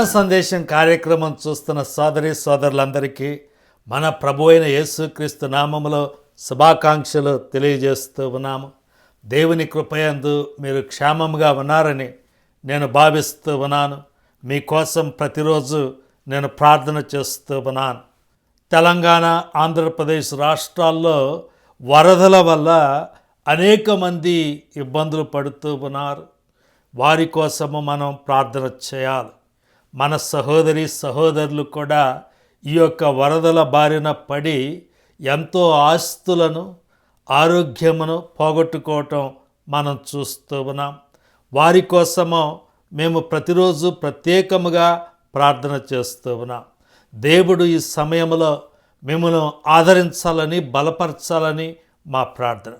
ప్రేమ సందేశం కార్యక్రమం చూస్తున్న సోదరి సోదరులందరికీ మన ప్రభు అయిన యేసుక్రీస్తు నామములో శుభాకాంక్షలు తెలియజేస్తూ ఉన్నాము. దేవుని కృపయందు మీరు క్షేమంగా ఉన్నారని నేను భావిస్తూ ఉన్నాను. మీకోసం ప్రతిరోజు నేను ప్రార్థన చేస్తూ ఉన్నాను. తెలంగాణ ఆంధ్రప్రదేశ్ రాష్ట్రాల్లో వరదల వల్ల అనేక మంది ఇబ్బందులు పడుతూ ఉన్నారు. వారి కోసము మనం ప్రార్థన చేయాలి. మన సహోదరి సహోదరులు కూడా ఈ యొక్క వరదల బారిన పడి ఎంతో ఆస్తులను ఆరోగ్యమును పోగొట్టుకోవటం మనం చూస్తూ ఉన్నాం. వారి కోసము మేము ప్రతిరోజు ప్రత్యేకముగా ప్రార్థన చేస్తూ ఉన్నాం. దేవుడు ఈ సమయంలో మిమ్మల్ని ఆదరించాలని బలపరచాలని మా ప్రార్థన.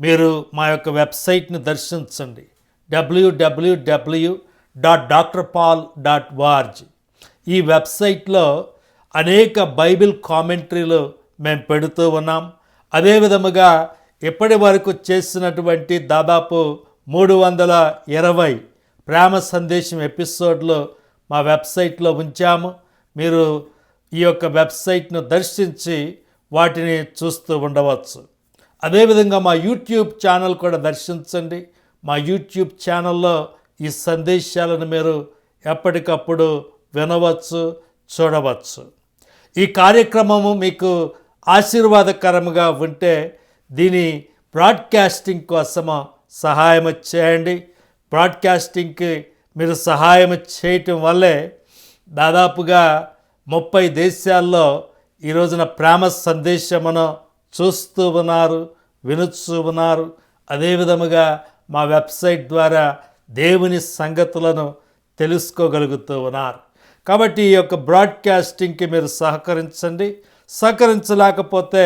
మీరు మా యొక్క వెబ్సైట్ని దర్శించండి. W W W dot doctor Paul dot org. ఈ వెబ్సైట్లో అనేక బైబిల్ కామెంటరీలు మేము పెడుతూ ఉన్నాం. అదే విధముగా ఇప్పటి వరకు చేసినటువంటి దాదాపు మూడు వందల ఇరవై ప్రేమ సందేశం ఎపిసోడ్లు మా వెబ్సైట్లో ఉంచాము. మీరు ఈ యొక్క వెబ్సైట్ను దర్శించి వాటిని చూస్తూ ఉండవచ్చు. అదేవిధంగా మా యూట్యూబ్ ఛానల్ కూడా దర్శించండి. మా యూట్యూబ్ ఛానల్లో ఈ సందేశాలను మీరు ఎప్పటికప్పుడు వినవచ్చు చూడవచ్చు. ఈ కార్యక్రమము మీకు ఆశీర్వాదకరంగా ఉంటే దీని బ్రాడ్కాస్టింగ్ కోసము సహాయం చేయండి. బ్రాడ్కాస్టింగ్కి మీరు సహాయం చేయటం వల్లే దాదాపుగా ముప్పై దేశాల్లో ఈ రోజున ప్రేమ సందేశమును చూస్తూ ఉన్నారు వినుచూ ఉన్నారు. అదే విధముగా మా వెబ్సైట్ ద్వారా దేవుని సంగతులను తెలుసుకోగలుగుతూ ఉన్నారు కాబట్టి ఈ యొక్క బ్రాడ్కాస్టింగ్కి మీరు సహకరించండి. సహకరించలేకపోతే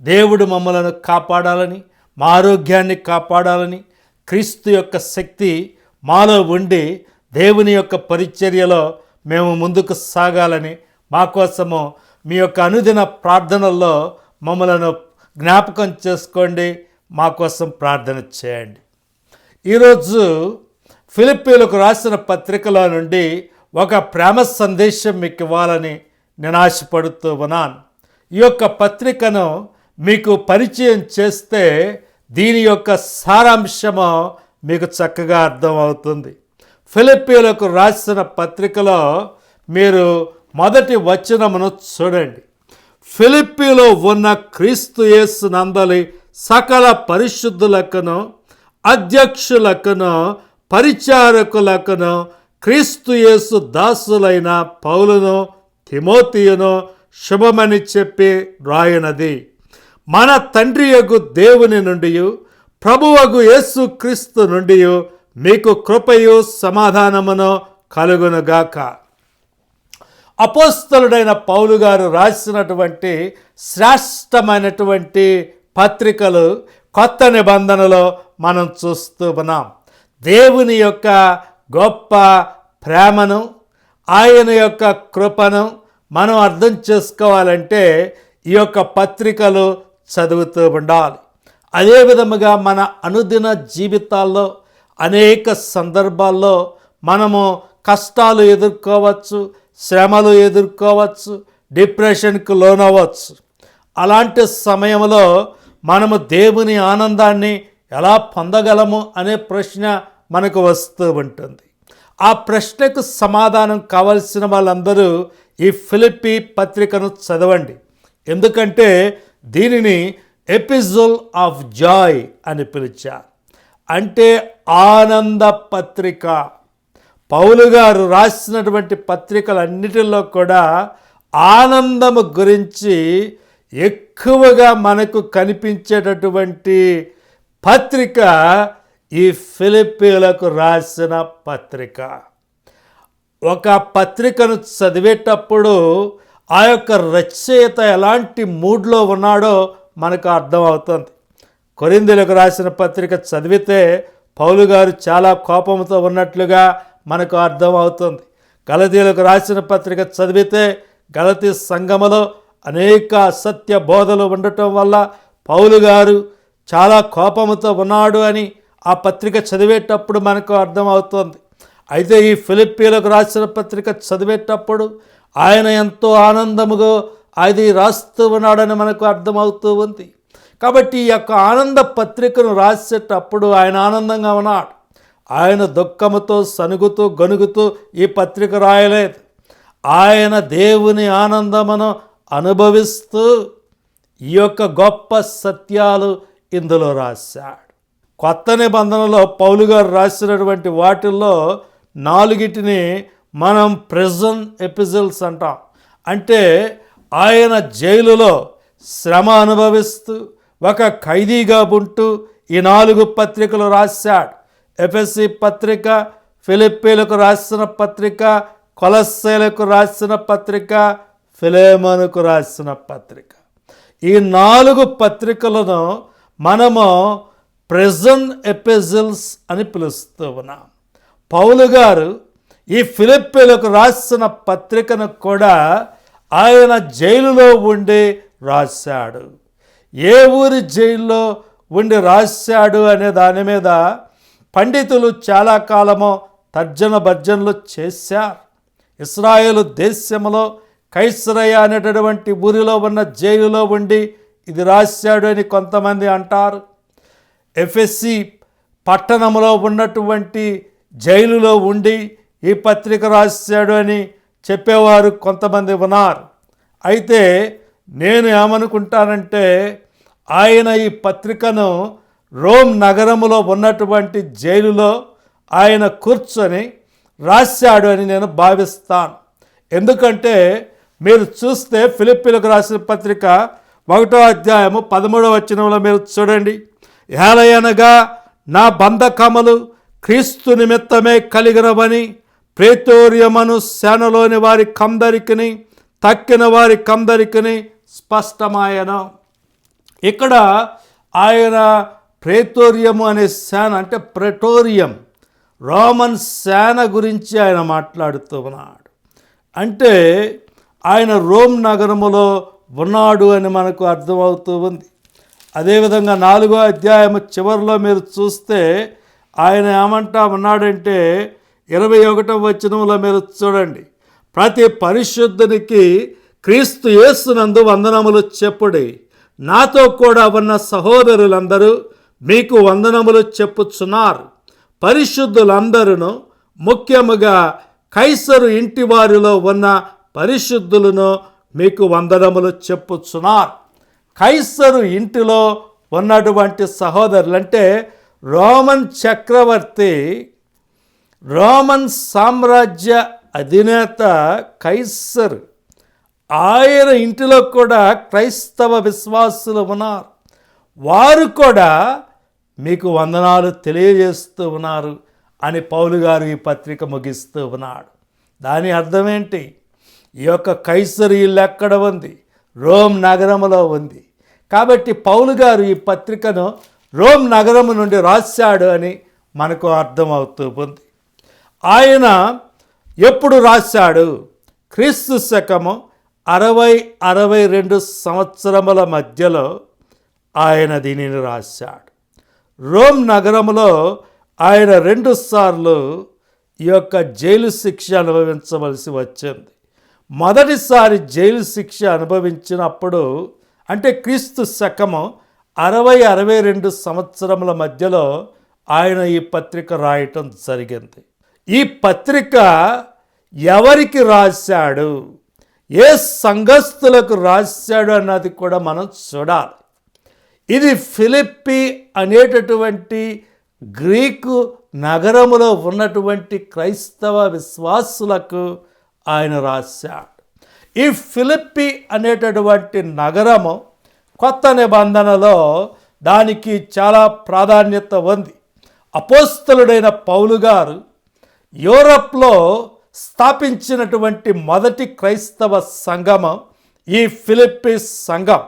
దేవుడు మమ్మలను కాపాడాలని మా ఆరోగ్యాన్ని కాపాడాలని క్రీస్తు యొక్క శక్తి మాలో ఉండి దేవుని యొక్క పరిచర్యలో మేము ముందుకు సాగాలని మా కోసము మీ యొక్క అనుదిన ప్రార్థనల్లో మమ్మలను జ్ఞాపకం చేసుకోండి మా కోసం ప్రార్థన చేయండి. ఈరోజు ఫిలిప్పీలకు రాసిన పత్రికలో నుండి ఒక ప్రేమ సందేశం మీకు ఇవ్వాలని నేను ఆశపడుతూ ఉన్నాను. ఈ యొక్క పత్రికను మీకు పరిచయం చేస్తే దీని యొక్క సారాంశము మీకు చక్కగా అర్థమవుతుంది. ఫిలిప్పీలకు రాసిన పత్రికలో మీరు మొదటి వచనమును చూడండి. ఫిలిప్పీలో ఉన్న క్రీస్తు యేసు నందలి సకల పరిశుద్ధులకును అధ్యక్షులకును పరిచారకులకును క్రీస్తుయేసు దాసులైన పౌలును తిమోతియును శుభమని చెప్పి రాయనది. మన తండ్రి యగు దేవుని నుండి ప్రభువగు యేసు క్రీస్తు నుండి మీకు కృపయు సమాధానమును కలుగునుగాక. అపోస్తలుడైన పౌలు గారు రాసినటువంటి శ్రేష్టమైనటువంటి పత్రికలు కొత్త నిబంధనలో మనం చూస్తూ ఉన్నాం. దేవుని యొక్క గొప్ప ప్రేమను ఆయన యొక్క కృపను మనం అర్థం చేసుకోవాలంటే ఈ యొక్క పత్రికలు చదువుతూ ఉండాలి. అదే విధముగా మన అనుదిన జీవితాల్లో అనేక సందర్భాల్లో మనము కష్టాలు ఎదుర్కోవచ్చు శ్రమలు ఎదుర్కోవచ్చు డిప్రెషన్కు లోనవ్వచ్చు. అలాంటి సమయంలో మనము దేవుని ఆనందాన్ని ఎలా పొందగలము అనే ప్రశ్న మనకు వస్తూ ఉంటుంది. ఆ ప్రశ్నకు సమాధానం కావలసిన వాళ్ళందరూ ఈ ఫిలిపి పత్రికను చదవండి. ఎందుకంటే దీనిని ఎపిజోల్ ఆఫ్ జాయ్ అని పిలిచారు. అంటే ఆనంద పత్రిక. పౌలు గారు రాసినటువంటి పత్రికలన్నిటిలో కూడా ఆనందము గురించి ఎక్కువగా మనకు కనిపించేటటువంటి పత్రిక ఈ ఫిలిపీలకు రాసిన పత్రిక. ఒక పత్రికను చదివేటప్పుడు ఆ యొక్క రచయిత ఎలాంటి మూడ్లో ఉన్నాడో మనకు అర్థమవుతుంది. కొరిందులకు రాసిన పత్రిక చదివితే పౌలు గారు చాలా కోపంతో ఉన్నట్లుగా మనకు అర్థమవుతుంది. గలతీలకు రాసిన పత్రిక చదివితే గలతీ సంఘములో అనేక అసత్య బోధలు ఉండటం వల్ల పౌలు గారు చాలా కోపముతో ఉన్నాడు అని ఆ పత్రిక చదివేటప్పుడు మనకు అర్థమవుతుంది. అయితే ఈ ఫిలిప్పీలకు రాసిన పత్రిక చదివేటప్పుడు ఆయన ఎంతో ఆనందముగా అది రాస్తూ ఉన్నాడని మనకు అర్థమవుతూ ఉంది. కాబట్టి ఈ యొక్క ఆనంద పత్రికను రాసేటప్పుడు ఆయన ఆనందంగా ఉన్నాడు. ఆయన దుఃఖముతో సనుగుతూ గనుగుతూ ఈ పత్రిక రాయలేదు. ఆయన దేవుని ఆనందమును అనుభవిస్తూ ఈ యొక్క గొప్ప సత్యాలు ఇందులో రాశాడు. కొత్త నిబంధనలో పౌలు గారు రాసినటువంటి వాటిల్లో నాలుగిటిని మనం ప్రెజన్ ఎపిజల్స్ అంటాం. అంటే ఆయన జైలులో శ్రమ అనుభవిస్తూ ఒక ఖైదీగా ఉంటూ ఈ నాలుగు పత్రికలు రాశాడు. ఎఫ్ఎస్సి పత్రిక ఫిలిప్పీలకు రాసిన పత్రిక కొలస్సైలకు రాసిన పత్రిక ఫిలేమనుకు రాసిన పత్రిక. ఈ నాలుగు పత్రికలను మనము ప్రెజెంట్ ఎపిజిల్స్ అని పిలుస్తూ ఉన్నాం. పౌలు గారు ఈ ఫిలిప్పీలకు రాసిన పత్రికను కూడా ఆయన జైలులో ఉండి రాశాడు. ఏ ఊరి జైల్లో ఉండి రాశాడు అనే దాని మీద పండితులు చాలా కాలము తర్జన భర్జనలు చేశారు. ఇస్రాయేల్ దేశంలో కైసరయ్య అనేటటువంటి ఊరిలో ఉన్న జైలులో ఉండి ఇది రాశాడు అని కొంతమంది అంటారు. ఎఫ్ఎస్సి పట్టణంలో ఉన్నటువంటి జైలులో ఉండి ఈ పత్రిక రాశాడు అని చెప్పేవారు కొంతమంది ఉన్నారు. అయితే నేను ఏమనుకుంటానంటే ఆయన ఈ పత్రికను రోమ్ నగరంలో ఉన్నటువంటి జైలులో ఆయన కూర్చొని రాశాడు అని నేను భావిస్తాను. ఎందుకంటే మీరు చూస్తే ఫిలిప్పీలకు రాసిన పత్రిక ఒకటో అధ్యాయము పదమూడవ వచనంలో మీరు చూడండి. ఏలయనగా నా బంధకమలు క్రీస్తు నిమిత్తమే కలిగినవని ప్రేతోర్యమను సేనలోని వారి కందరికిని తక్కిన వారి కందరికిని స్పష్టమాయను. ఇక్కడ ఆయన ప్రేతోర్యము అనే సేన అంటే ప్రెటోరియం రోమన్ సేన గురించి ఆయన మాట్లాడుతూ ఉన్నాడు. అంటే ఆయన రోమ్ నగరములో ఉన్నాడు అని మనకు అర్థమవుతూ ఉంది. అదేవిధంగా నాలుగో అధ్యాయం చివరిలో మీరు చూస్తే ఆయన ఏమంటా ఉన్నాడంటే ఇరవై ఒకటవ వచనంలో మీరు చూడండి. ప్రతి పరిశుద్ధునికి క్రీస్తు యేసునందు వందనములు చెప్పుడి. నాతో కూడా ఉన్న సహోదరులందరూ మీకు వందనములు చెప్పుచున్నారు. పరిశుద్ధులందరూ ముఖ్యముగా కైసరు ఇంటి వారిలో ఉన్న పరిశుద్ధులను మీకు వందనములు చెప్పుచున్నారు కైసరు ఇంటిలో ఉన్నటువంటి సహోదరులు అంటే రోమన్ చక్రవర్తి రోమన్ సామ్రాజ్య అధినేత కైసర్. ఆయన ఇంటిలో కూడా క్రైస్తవ విశ్వాసులు ఉన్నారు. వారు కూడా మీకు వందనాలు తెలియజేస్తూ ఉన్నారు అని పౌలు గారు ఈ పత్రిక ముగిస్తూ ఉన్నాడు. దాని అర్థం ఏంటి? ఈ యొక్క కైసరీలు ఎక్కడ ఉంది? రోమ్ నగరములో ఉంది. కాబట్టి పౌలు గారు ఈ పత్రికను రోమ్ నగరము నుండి రాశాడు అని మనకు అర్థమవుతూ ఉంది. ఆయన ఎప్పుడు రాశాడు? క్రీస్తు శకము అరవై అరవై రెండు సంవత్సరముల మధ్యలో ఆయన దీనిని రాశాడు. రోమ్ నగరంలో ఆయన రెండుసార్లు ఈ యొక్క జైలు శిక్ష అనుభవించవలసి వచ్చింది. మొదటిసారి జైలు శిక్ష అనుభవించినప్పుడు అంటే క్రీస్తు శకము అరవై అరవై రెండు సంవత్సరముల మధ్యలో ఆయన ఈ పత్రిక రాయటం జరిగింది. ఈ పత్రిక ఎవరికి రాశాడు? ఏ సంఘస్థులకు రాశాడు అన్నది కూడా మనం చూడాలి. ఇది ఫిలిప్పి అనేటటువంటి గ్రీకు నగరములో ఉన్నటువంటి క్రైస్తవ విశ్వాసులకు ఆయన రాశాడు. ఈ ఫిలిప్పి అనేటటువంటి నగరము కొత్త నిబంధనలో దానికి చాలా ప్రాధాన్యత ఉంది. అపోస్తలుడైన పౌలు గారు యూరప్లో స్థాపించినటువంటి మొదటి క్రైస్తవ సంఘము ఈ ఫిలిప్పి సంఘం.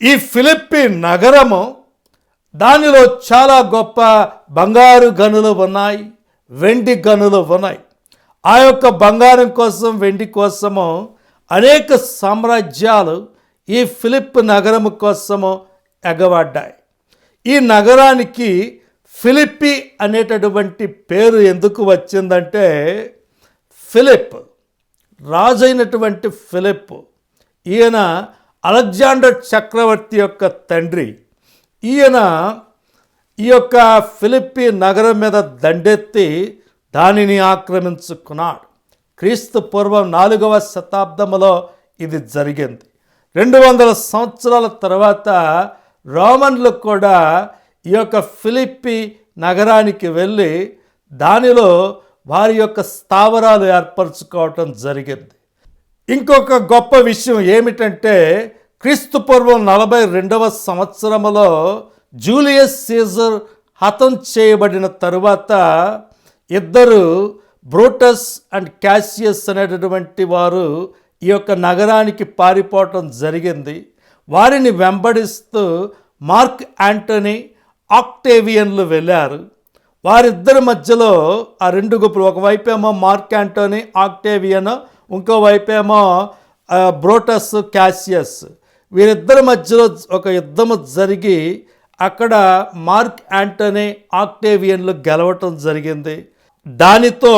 ఈ ఫిలిప్పి నగరము దానిలో చాలా గొప్ప బంగారు గనులు ఉన్నాయి వెండి గనులు ఉన్నాయి. ఆ యొక్క బంగారం కోసం వెండి కోసము అనేక సామ్రాజ్యాలు ఈ ఫిలిప్ నగరం కోసము ఎగబడ్డాయి ఈ నగరానికి ఫిలిప్పి అనేటటువంటి పేరు ఎందుకు వచ్చిందంటే ఫిలిప్ రాజైనటువంటి ఫిలిప్ ఈయన అలెగ్జాండర్ చక్రవర్తి యొక్క తండ్రి. ఈయన ఈ యొక్క ఫిలిప్పి నగరం మీద దండెత్తి దానిని ఆక్రమించుకున్నాడు. క్రీస్తు పూర్వం నాలుగవ శతాబ్దములో ఇది జరిగింది. రెండు వందల సంవత్సరాల తర్వాత రోమన్లు కూడా ఈ యొక్క ఫిలిప్పి నగరానికి వెళ్ళి దానిలో వారి యొక్క స్థావరాలు ఏర్పరచుకోవటం జరిగింది. ఇంకొక గొప్ప విషయం ఏమిటంటే క్రీస్తు పూర్వం నలభై రెండవ సంవత్సరంలో జూలియస్ సీజర్ హతం చేయబడిన తరువాత ఇద్దరు బ్రూటస్ అండ్ క్యాసియస్ అనేటటువంటి వారు ఈ యొక్క నగరానికి పారిపోవటం జరిగింది. వారిని వెంబడిస్తూ మార్క్ యాంటనీ ఆక్టేవియన్లు వెళ్ళారు. వారిద్దరి మధ్యలో ఆ రెండు గుంపులు ఒకవైపేమో మార్క్ యాంటోనీ ఆక్టేవియన్ ఇంకోవైపేమో బ్రోటస్ క్యాసియస్. వీరిద్దరి మధ్యలో ఒక యుద్ధము జరిగి అక్కడ మార్క్ యాంటోనీ ఆక్టేవియన్లు గెలవటం జరిగింది. దానితో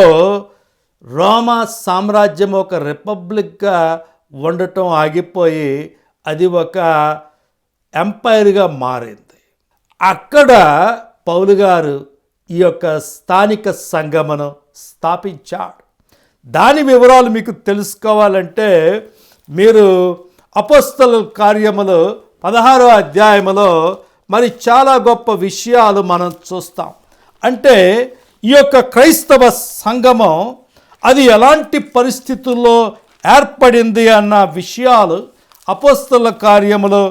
రోమా సామ్రాజ్యం ఒక రిపబ్లిక్గా ఉండటం ఆగిపోయి అది ఒక ఎంపైర్గా మారింది. అక్కడ పౌలు గారు ఈ యొక్క స్థానిక సంగమను స్థాపించాడు. దాని వివరాలు మీకు తెలుసుకోవాలంటే మీరు అపస్తల కార్యములు పదహారో అధ్యాయములో మరి చాలా గొప్ప విషయాలు మనం చూస్తాం. అంటే ఈ యొక్క క్రైస్తవ సంగమం అది ఎలాంటి పరిస్థితుల్లో ఏర్పడింది అన్న విషయాలు అపస్తుల కార్యములు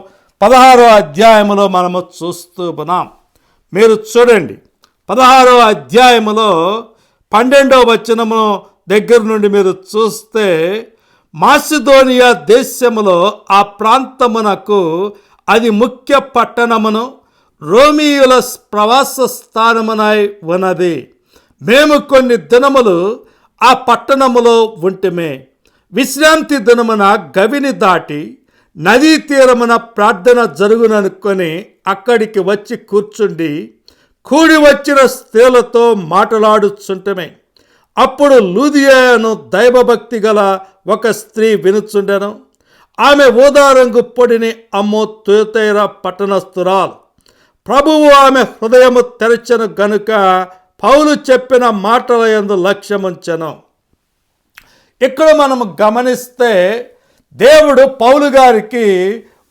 పదహారో అధ్యాయములో మనము చూస్తూ ఉన్నాం. మీరు చూడండి. పదహారో అధ్యాయములో పన్నెండవ వచనము దగ్గర నుండి మీరు చూస్తే మాసిదోనియా దేశములో ఆ ప్రాంతమునకు అది ముఖ్య పట్టణమును రోమియుల ప్రవాస స్థానమునై ఉన్నది. మేము కొన్ని దినములు ఆ పట్టణములో ఉంటిమే. విశ్రాంతి దినమున గవిని దాటి నదీ తీరమున ప్రార్థన జరుగుననుకొని అక్కడికి వచ్చి కూర్చుండి కూడి వచ్చిన స్త్రీలతో మాట్లాడుచుంటమే. అప్పుడు లూదియాను దైవభక్తి గల ఒక స్త్రీ వినుచుండెను. ఆమె ఊదారంగు పొడిని అమ్మో తుతైర పట్టణస్థురాలు. ప్రభువు ఆమె హృదయము తెరచను గనుక పౌలు చెప్పిన మాటల ఎందు లక్ష్యముంచెను. ఇక్కడ మనము గమనిస్తే దేవుడు పౌలు గారికి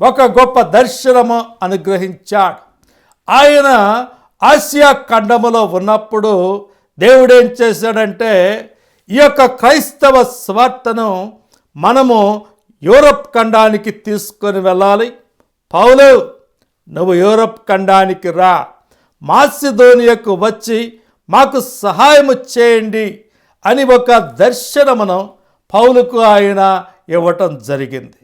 ఒక గొప్ప దర్శనము అనుగ్రహించాడు. ఆయన ఆసియా ఖండములో ఉన్నప్పుడు దేవుడు ఏం చేశాడంటే ఈ యొక్క క్రైస్తవ స్వార్థను మనము యూరప్ ఖండానికి తీసుకొని వెళ్ళాలి. పౌలు నువ్వు యూరప్ ఖండానికి రా. మాసిధోనియకు వచ్చి మాకు సహాయము చేయండి అని ఒక దర్శనమును పౌలుకు ఆయన ఇవ్వటం జరిగింది.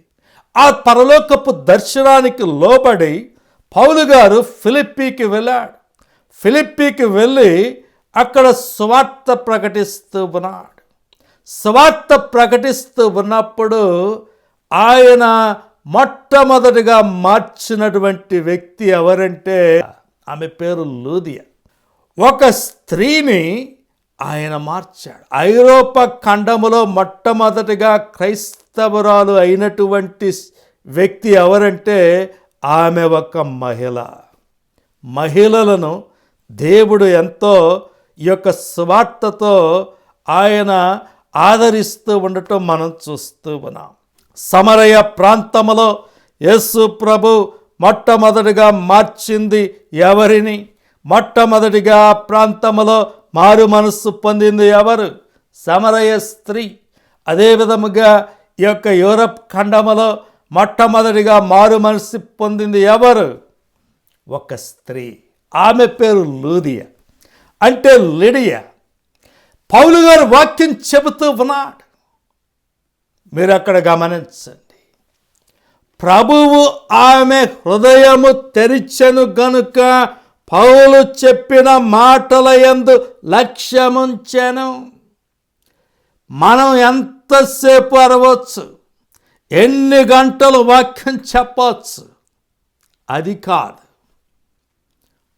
ఆ పరలోకపు దర్శనానికి లోబడి పౌలు గారు ఫిలిప్పీకి వెళ్ళాడు. ఫిలిప్పీకి వెళ్ళి అక్కడ స్వార్థ ప్రకటిస్తూ ఉన్నాడు. స్వార్థ ప్రకటిస్తూ ఉన్నప్పుడు ఆయన మొట్టమొదటిగా మార్చినటువంటి వ్యక్తి ఎవరంటే ఆమె పేరు లూదియా. ఒక స్త్రీని ఆయన మార్చాడు. ఐరోపా ఖండములో మొట్టమొదటిగా క్రైస్తవరాలు అయినటువంటి వ్యక్తి ఎవరంటే ఆమె ఒక మహిళ. మహిళలను దేవుడు ఎంతో ఈ యొక్క స్వార్థతో ఆయన ఆదరిస్తూ ఉండటం మనం చూస్తూ ఉన్నాం. సమరయ ప్రాంతములో యేసు ప్రభు మొట్టమొదటిగా మార్చింది ఎవరిని? మొట్టమొదటిగా ఆ ప్రాంతములో మారు మనస్సు పొందింది ఎవరు? సమరయ స్త్రీ. అదే విధముగా ఈ యొక్క యూరప్ ఖండములో మొట్టమొదటిగా మారు మనస్సు పొందింది ఎవరు? ఒక స్త్రీ. ఆమె పేరు లూదియ. అంటే లిడియా. పౌలు గారు వాక్యం చెబుతూ ఉన్నాడు. మీరు అక్కడ గమనించండి. ప్రభువు ఆమె హృదయము తెరిచెను గనుక పౌలు చెప్పిన మాటల ఎందు లక్ష్యముంచెను. మనం ఎంతసేపు అరవచ్చు? ఎన్ని గంటలు వాక్యం చెప్పవచ్చు? అది కాదు.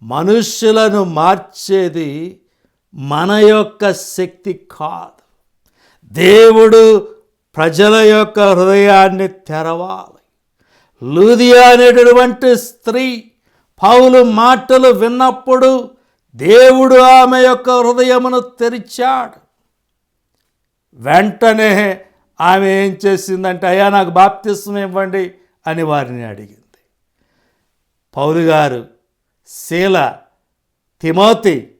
మనుష్యులను మార్చేది మన యొక్క శక్తి కాదు. దేవుడు ప్రజల యొక్క హృదయాన్ని తెరవాలి. లూదియా అనేటటువంటి స్త్రీ పౌలు మాటలు విన్నప్పుడు దేవుడు ఆమె యొక్క హృదయమును తెరిచాడు. వెంటనే ఆమె ఏం చేసిందంటే అయ్యా నాకు బాప్తిస్వం ఇవ్వండి అని వారిని అడిగింది. పౌలు గారు శీల తిమోతి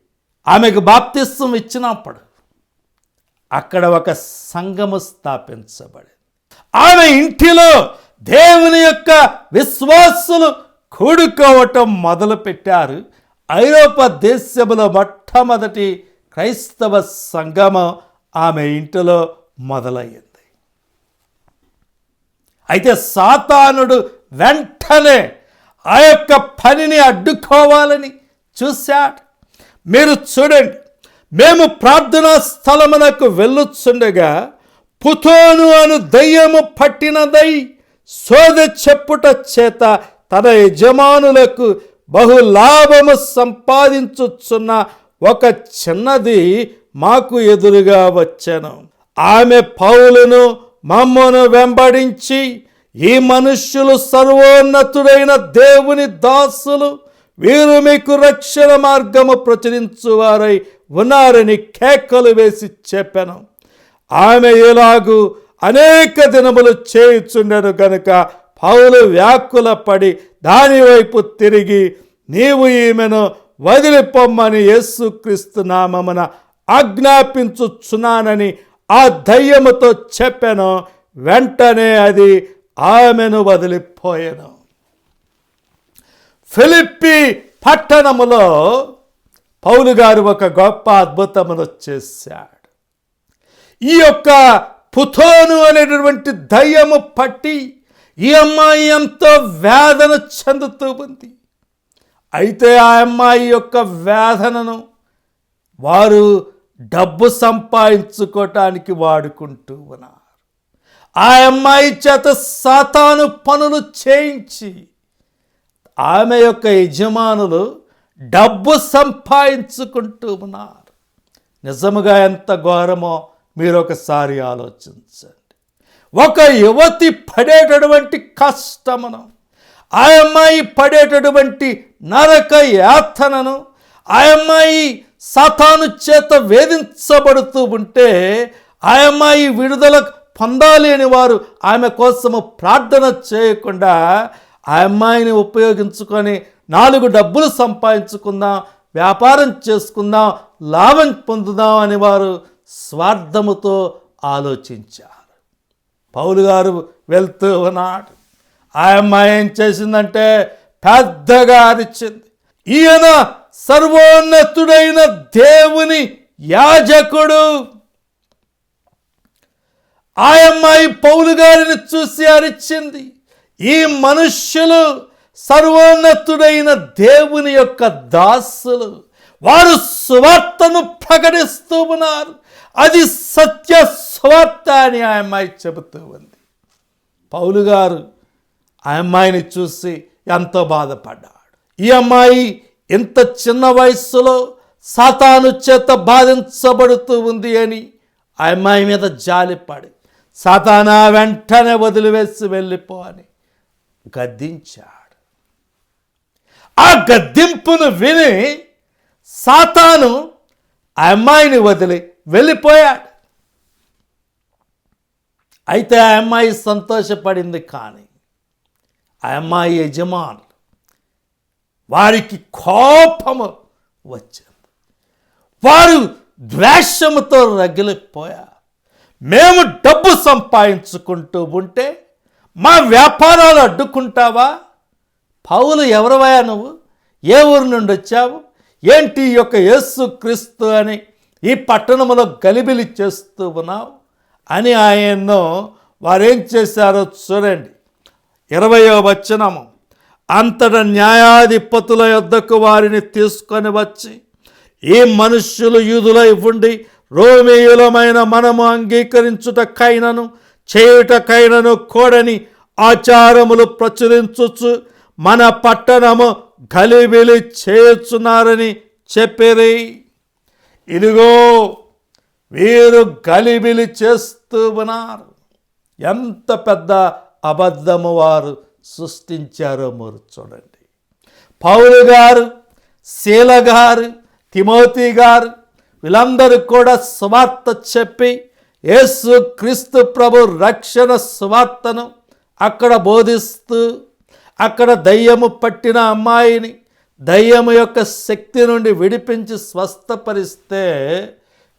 ఆమెకు బాప్తిస్వం ఇచ్చినప్పుడు అక్కడ ఒక సంఘము స్థాపించబడింది. ఆమె ఇంటిలో దేవుని యొక్క విశ్వాసులు కూడుకోవటం మొదలుపెట్టారు. ఐరోపా దేశములో మొట్టమొదటి క్రైస్తవ సంగమం ఆమె ఇంటిలో మొదలయ్యింది. అయితే సాతానుడు వెంటనే ఆ యొక్క పనిని అడ్డుకోవాలని చూశాడు. మీరు చూడండి మేము ప్రార్థనా స్థలమునకు వెళ్ళుచుండగా పుతోను అను దయ్యము పట్టినదై సోద చెప్పుట చేత తన యజమానులకు బహు లాభము సంపాదించుచున్న ఒక చిన్నది మాకు ఎదురుగా వచ్చాను. ఆమె పౌలును మమ్మను వెంబడించి ఈ మనుష్యులు సర్వోన్నతుడైన దేవుని దాసులు వీరు మీకు రక్షణ మార్గము ప్రచురించువారై ఉన్నారని కేకలు వేసి చెప్పాను. ఆమె ఎలాగూ అనేక దినములు చేయుచుండెను గనుక పౌలు వ్యాకుల పడి దానివైపు తిరిగి నీవు ఈమెను వదిలిపోమ్మని యేసుక్రీస్తు నామమున ఆజ్ఞాపించుచున్నానని ఆ దయ్యముతో చెప్పాను. వెంటనే అది ఆమెను వదిలిపోయాను. ఫిలిప్పి పట్టణములో పౌలు గారు ఒక గొప్ప అద్భుతమును చేశాడు. ఈ యొక్క పుథోను అనేటటువంటి దయ్యము పట్టి ఈ అమ్మాయి ఎంతో వేదన చెందుతూ ఉంది. అయితే ఆ అమ్మాయి యొక్క వేదనను వారు డబ్బు సంపాదించుకోవటానికి వాడుకుంటూ ఉన్నారు. ఆ అమ్మాయి చేత సాతాను పనులు చేయించి ఆమె యొక్క యజమానులు డబ్బు సంపాదించుకుంటూ ఉన్నారు. నిజముగా ఎంత ఘోరమో మీరు ఒకసారి ఆలోచించండి. ఒక యువతి పడేటటువంటి కష్టమును ఆ అమ్మాయి పడేటటువంటి నరక యాతనను ఆ అమ్మాయి సాతాను చేత వేధించబడుతూ ఉంటే ఆ అమ్మాయి విడుదల పొందాలి అని వారు ఆమె కోసము ప్రార్థన చేయకుండా ఆ అమ్మాయిని ఉపయోగించుకొని నాలుగు డబ్బులు సంపాదించుకుందాం వ్యాపారం చేసుకుందాం లాభం పొందుదాం అని వారు స్వార్థముతో ఆలోచించారు. పౌలు గారు వెళ్తూ ఉన్నాడు. ఆ అమ్మాయి ఏం చేసిందంటే పెద్దగా అరిచింది. ఈయన సర్వోన్నతుడైన దేవుని యాజకుడు. ఆ అమ్మాయి పౌలు గారిని చూసి అరిచింది. ఈ మనుష్యులు సర్వోన్నతుడైన దేవుని యొక్క దాసులు. వారు సువార్తను ప్రకటిస్తూ ఉన్నారు. అది సత్య స్వార్థ అని ఆ అమ్మాయి చెబుతూ ఉంది. పౌలు గారు ఆ అమ్మాయిని చూసి ఎంతో బాధపడ్డాడు. ఈ అమ్మాయి ఇంత చిన్న వయస్సులో సాతాను చేత బాధించబడుతూ ఉంది అని ఆ అమ్మాయి మీద జాలిపడి సాతానా వెంటనే వదిలివేసి వెళ్ళిపో అని గద్దించాడు. ఆ గద్దింపును విని సాతాను ఆ అమ్మాయిని వదిలి వెళ్ళిపోయాడు. అయితే ఆ అమ్మాయి సంతోషపడింది కానీ ఆ అమ్మాయి యజమానులు వారికి కోపము వచ్చింది. వారు ద్వేషముతో రగిలిపోయా మేము డబ్బు సంపాదించుకుంటూ ఉంటే మా వ్యాపారాలు అడ్డుకుంటావా? పౌలు ఎవరివయా నువ్వు? ఏ ఊరు నుండి వచ్చావు? ఏంటి ఈ యొక్క యేసు క్రీస్తు అని ఈ పట్టణంలో గలిబిలి చేస్తూ ఉన్నావు? అని ఆయన్ను వారేం చేశారో చూడండి. ఇరవయో వచనము. అంతట న్యాయాధిపతుల యొద్దకు వారిని తీసుకొని వచ్చి ఈ మనుష్యులు యూదులై ఉండి రోమేయులమైన మనము అంగీకరించుటకైనను చేయుటకైనను కోడని ఆచారములు ప్రచురించుచు మన పట్టణము గలిబిలి చేయుచున్నారని చెప్పిరి. ఇదిగో వీరు గలిబిలి చేస్తూ ఉన్నారు. ఎంత పెద్ద అబద్ధము వారు సృష్టించారో మీరు చూడండి. పౌలు గారు శీల గారు తిమోతి గారు వీళ్ళందరూ కూడా సువార్త చెప్పి యేసు క్రీస్తు ప్రభు రక్షణ సువార్తను అక్కడ బోధిస్తూ అక్కడ దయ్యము పట్టిన అమ్మాయిని దయ్యము యొక్క శక్తి నుండి విడిపించి స్వస్థపరిస్తే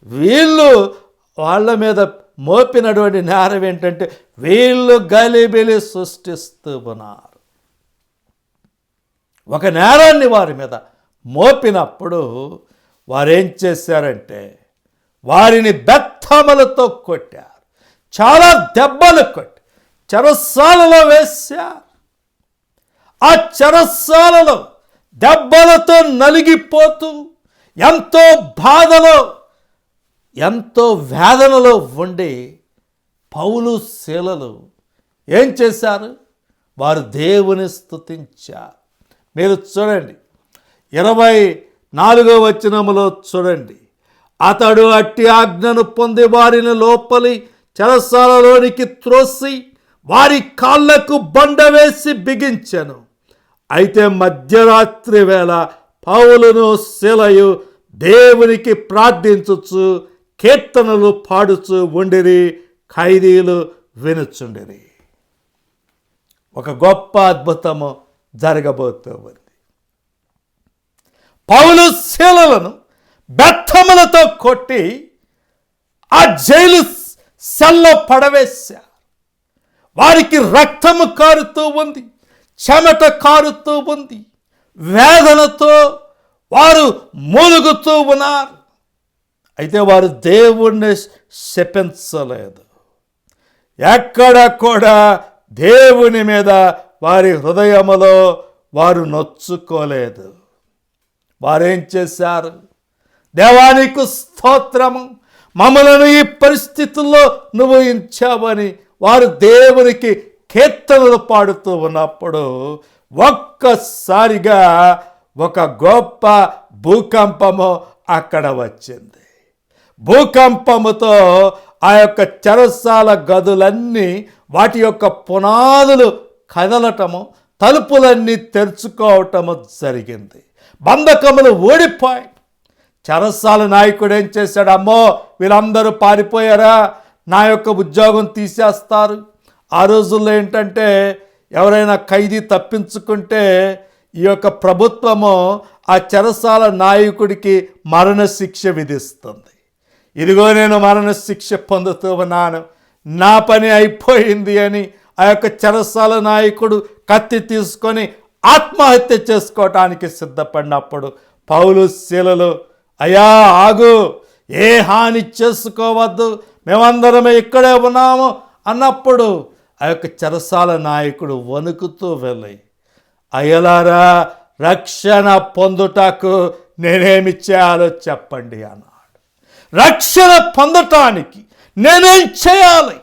వీళ్ళు వాళ్ళ మీద మోపినటువంటి నేరం ఏంటంటే వీళ్ళు గలిబిలి సృష్టిస్తూ ఉన్నారు ఒక నేరాన్ని వారి మీద మోపినప్పుడు వారేం చేశారంటే వారిని బెత్తములతో కొట్టారు. చాలా దెబ్బలు కొట్టి చెరస్సాలలో వేశారు. ఆ చెరస్సాలలో దెబ్బలతో నలిగిపోతూ ఎంతో బాధలో ఎంతో వేదనలో ఉండి పౌలు శీలలు ఏం చేశారు? వారు దేవుని స్థుతించారు మీరు చూడండి ఇరవై నాలుగో వచనములో చూడండి. అతడు అట్టి ఆజ్ఞను పొంది వారిని లోపలి చెరసాలలోనికి త్రోసి వారి కాళ్ళకు బండ వేసి బిగించెను. అయితే మధ్యరాత్రి వేళ పౌలును శిలయు దేవునికి ప్రార్థించుచు కీర్తనలు పాడుచు ఉండిరి ఖైదీలు వినుచుండిరి. ఒక గొప్ప అద్భుతము జరగబోతూ ఉంది. పౌలు శీలలను బెత్తములతో కొట్టి ఆ జైలు సెల్లో పడవేశారు. వారికి రక్తము కారుతూ ఉంది చెమట కారుతూ ఉంది వేదనతో వారు మూలుగుతూ ఉన్నారు. అయితే వారు దేవుణ్ణి శపించలేదు. ఎక్కడ కూడా దేవుని మీద వారి హృదయములో వారు నొచ్చుకోలేదు. వారేం చేశారు? దేవానికి స్తోత్రము. మమ్మలను ఈ పరిస్థితుల్లో నువ్వు ఇచ్చావని వారు దేవునికి కీర్తనలు పాడుతూ ఉన్నప్పుడు ఒక్కసారిగా ఒక గొప్ప భూకంపము అక్కడ వచ్చింది. భూకంపముతో ఆ యొక్క చెరసాల గదులన్నీ వాటి యొక్క పునాదులు కదలటము తలుపులన్నీ తెరుచుకోవటము జరిగింది. బంధకములు ఓడిపోయి చెరసాల నాయకుడు ఏం చేశాడు? అమ్మో వీళ్ళందరూ పారిపోయారా? నా యొక్క ఉద్యోగం తీసేస్తారు. ఆ రోజుల్లో ఏంటంటే ఎవరైనా ఖైదీ తప్పించుకుంటే ఈ యొక్క ప్రభుత్వము ఆ చెరసాల నాయకుడికి మరణశిక్ష విధిస్తుంది. ఇదిగో నేను మరణశిక్ష పొందుతూ ఉన్నాను నా పని అయిపోయింది అని ఆ యొక్క చెరసాల నాయకుడు కత్తి తీసుకొని ఆత్మహత్య చేసుకోవటానికి సిద్ధపడినప్పుడు పౌలు శీలలు అయ్యా ఆగు. ఏ హాని చేసుకోవద్దు. మేమందరం ఇక్కడే ఉన్నాము అన్నప్పుడు ఆ యొక్క చెరసాల నాయకుడు వణుకుతూ వెళ్ళి అయ్యలారా రక్షణ పొందుటకు నేనేమి చేయాలో చెప్పండి అన్న రక్షణ పొందటానికి నేనేం చేయాలి?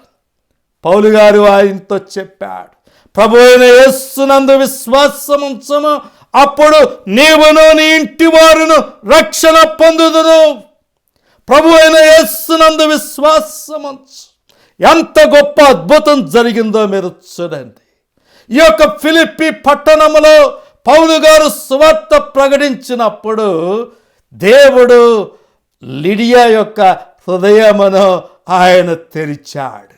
పౌలు గారు ఆయనతో చెప్పాడు ప్రభు అయిన యేస్సునందు విశ్వాసం ఉంచము. అప్పుడు నీవును నీ ఇంటి వారును రక్షణ పొందుదును ప్రభు అయిన యేస్సునందు విశ్వాసం ఉంచు. ఎంత గొప్ప అద్భుతం జరిగిందో మీరు చూడండి. ఈ యొక్క ఫిలిప్పి పట్టణములో పౌలు గారు సువార్త ప్రకటించినప్పుడు దేవుడు లిడియా యొక్క హృదయమును ఆయన తెరిచాడు.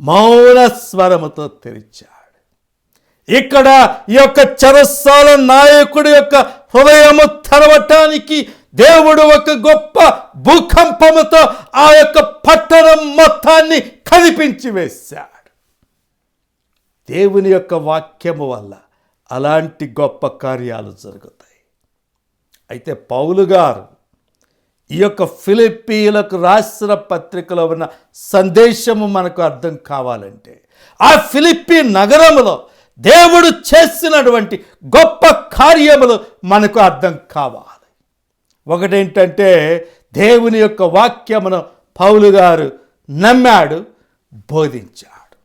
మౌన స్వరముతో తెరిచాడు. ఇక్కడ ఈ యొక్క చరస్సాల నాయకుడి యొక్క హృదయము తెరవటానికి దేవుడు ఒక గొప్ప భూకంపముతో ఆ యొక్క పట్టణం మొత్తాన్ని కదిపించి వేశాడు. దేవుని యొక్క వాక్యము వల్ల అలాంటి గొప్ప కార్యాలు జరుగుతాయి. అయితే పౌలు గారు ఈ యొక్క ఫిలిపీలకు రాసిన పత్రికలో ఉన్న సందేశము మనకు అర్థం కావాలంటే ఆ ఫిలిప్పీ నగరములో దేవుడు చేసినటువంటి గొప్ప కార్యములు మనకు అర్థం కావాలి. ఒకటేంటంటే దేవుని యొక్క వాక్యమును పౌలు గారు నమ్మాడు బోధించాడు.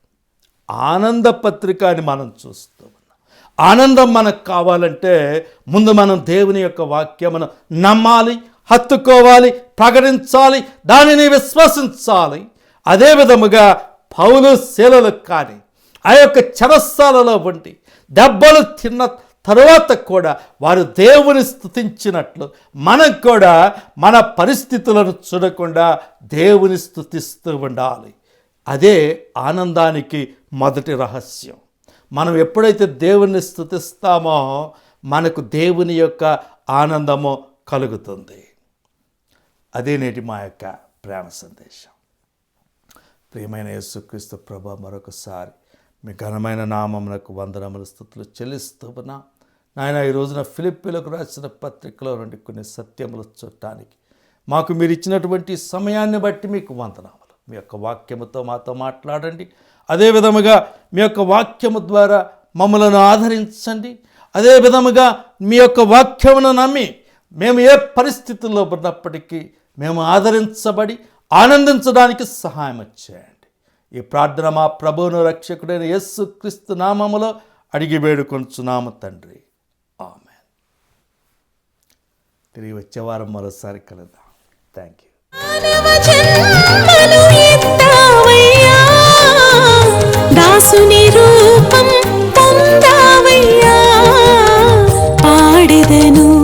ఆనంద పత్రిక అని మనం చూస్తూ ఉన్నాం. ఆనందం మనకు కావాలంటే ముందు మనం దేవుని యొక్క వాక్యమును నమ్మాలి హత్తుకోవాలి ప్రకటించాలి దానిని విశ్వసించాలి. అదే విధముగా పౌలు శీలలు కానీ ఆ యొక్క చెరస్సాలలో ఉండి దెబ్బలు తిన్న తరువాత కూడా వారు దేవుని స్థుతించినట్లు మనం కూడా మన పరిస్థితులను చూడకుండా దేవుని స్థుతిస్తూ ఉండాలి. అదే ఆనందానికి మొదటి రహస్యం. మనం ఎప్పుడైతే దేవుణ్ణి స్థుతిస్తామో మనకు దేవుని యొక్క ఆనందము కలుగుతుంది. అదే నేటి మా యొక్క ప్రేమ సందేశం. ప్రియమైన యేసుక్రీస్తు ప్రభ మరొకసారి మీ ఘనమైన నామమునకు వందనముల స్థుతులు చెల్లిస్తున్నా నాయన ఈ రోజున ఫిలిప్పీలకు రాసిన పత్రికలో నుండి కొన్ని సత్యములు చూడటానికి మాకు మీరు ఇచ్చినటువంటి సమయాన్ని బట్టి మీకు వందనాములు. మీ యొక్క వాక్యముతో మాతో మాట్లాడండి. అదే విధముగా మీ యొక్క వాక్యము ద్వారా మమ్మలను ఆదరించండి. అదే విధముగా మీ యొక్క వాక్యమును నమ్మి మేము ఏ పరిస్థితుల్లో ఉన్నప్పటికీ మేము ఆదరించబడి ఆనందించడానికి సహాయం చేయండి. ఈ ప్రార్థన మా ప్రభువును రక్షకుడైన యేసు క్రీస్తు నామములో అడిగి వేడుకొంచున్నాము తండ్రి. ఆమె తిరిగి వచ్చే వారం మరోసారి కలుద్దాం. Thank you. దాసుని రూపం పొందావయ్యా పాడెదను